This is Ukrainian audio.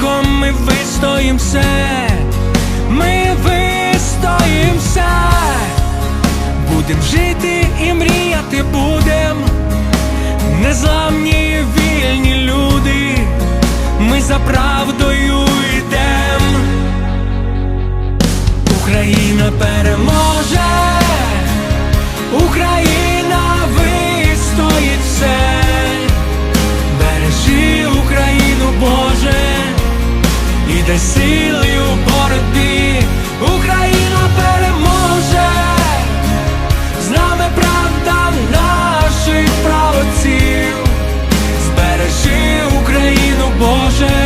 духом ми вистоїм все, ми вистоїм все, будем жити і мріяти будем, Україну, Боже,